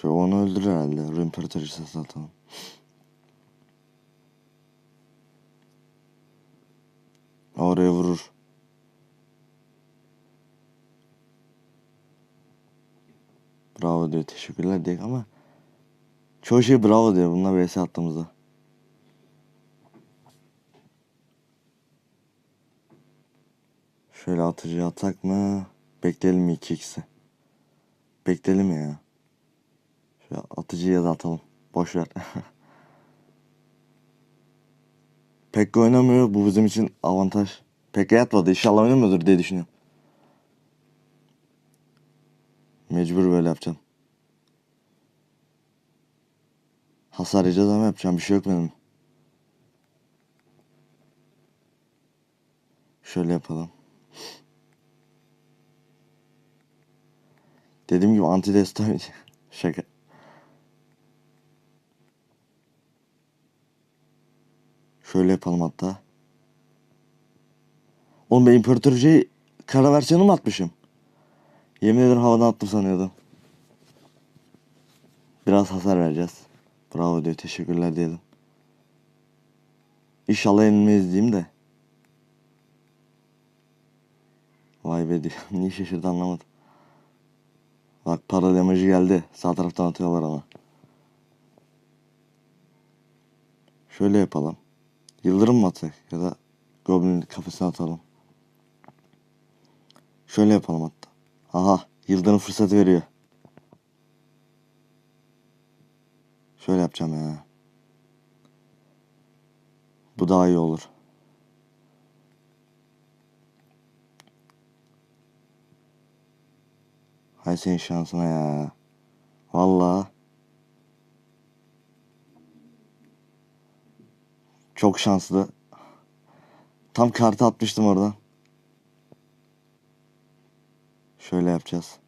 Şöyle onu öldürür herhalde. Rümpörtör sesi atalım. Oraya vurur. Bravo diyor. Teşekkürler diye ama çoğu şey bravo diyor bununla vs attığımızda. Şöyle atıcı atak mı? Bekleyelim mi 2x'i? Bekleyelim ya. Şöyle atıcıya da atalım. Boş ver. Pek oynamıyor. Bu bizim için avantaj. Pek yatmadı. İnşallah oynamıyordur diye düşünüyorum. Mecbur böyle yapacağım. Hasar yiyeceğiz ama yapacağım bir şey yok benim. Şöyle yapalım. Dediğim gibi anti destroy şaka. Şöyle yapalım hatta. Oğlum ben imparatorcuyu kara versiyonu mu atmışım? Yemin ederim havadan attım sanıyordum. Biraz hasar vereceğiz. Bravo diyor teşekkürler diyelim. İnşallah yenilmeyiz diyeyim de. Vay be diyor. Niye şaşırdı anlamadım. Bak para damajı geldi. Sağ taraftan atıyorlar ama. Şöyle yapalım. Yıldırım mı atsak ya da Goblin kafesine atalım. Şöyle yapalım hatta. Aha Yıldırım fırsatı veriyor. Şöyle yapacağım ya. Bu daha iyi olur. Hay senin şansına ya. Vallahi. Çok şanslı. Tam kartı atmıştım oradan. Şöyle yapacağız.